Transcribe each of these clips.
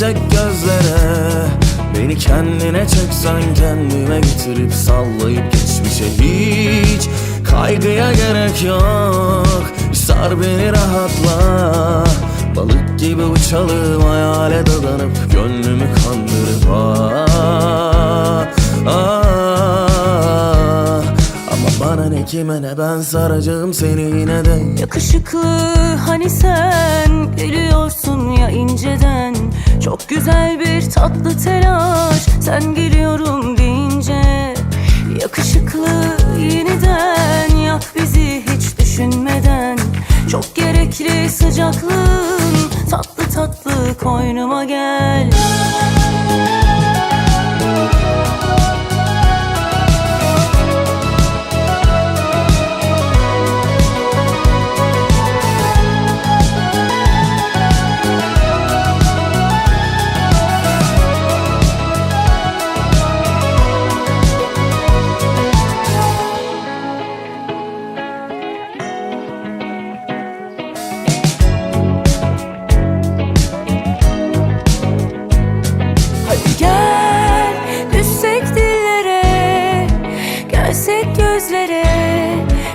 yüksek gözlere. Beni kendine çeksen kendime getirip sallayıp geçmişe hiç Kaygıya gerek yok. Sar beni rahatla. Balık gibi uçalım hayale dadanıp Gönlümü kandırıp ah, ah. Ama bana ne kime ne ben saracağım seni yine de. Yakışıklı hani Çok güzel bir tatlı telaş. Sen geliyorum deyince Yakışıklı yeniden. Yak bizi hiç düşünmeden. Çok gerekli sıcaklığın tatlı tatlı koynuma gel Gelsek gözlere.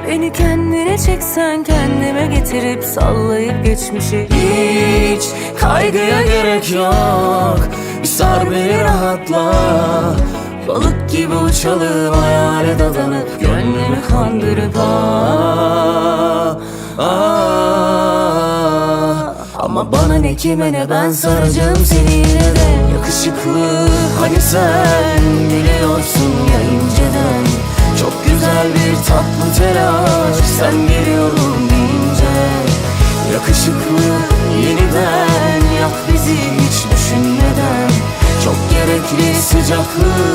Beni kendine çeksen kendime getirip sallayıp geçmişi. Hiç kaygıya gerek yok. Bir sar beni rahatla. Balık gibi uçalım hayale dadanıp Gönlümü kandırıp ah, ah. Ama bana ne kime ne ben saracağım seni yine de. Yakışıklı hani sen biliyorsun sen geliyorum deyince Yakışıklı yeniden yak bizi hiç düşünmeden. Çok gerekli sıcaklığın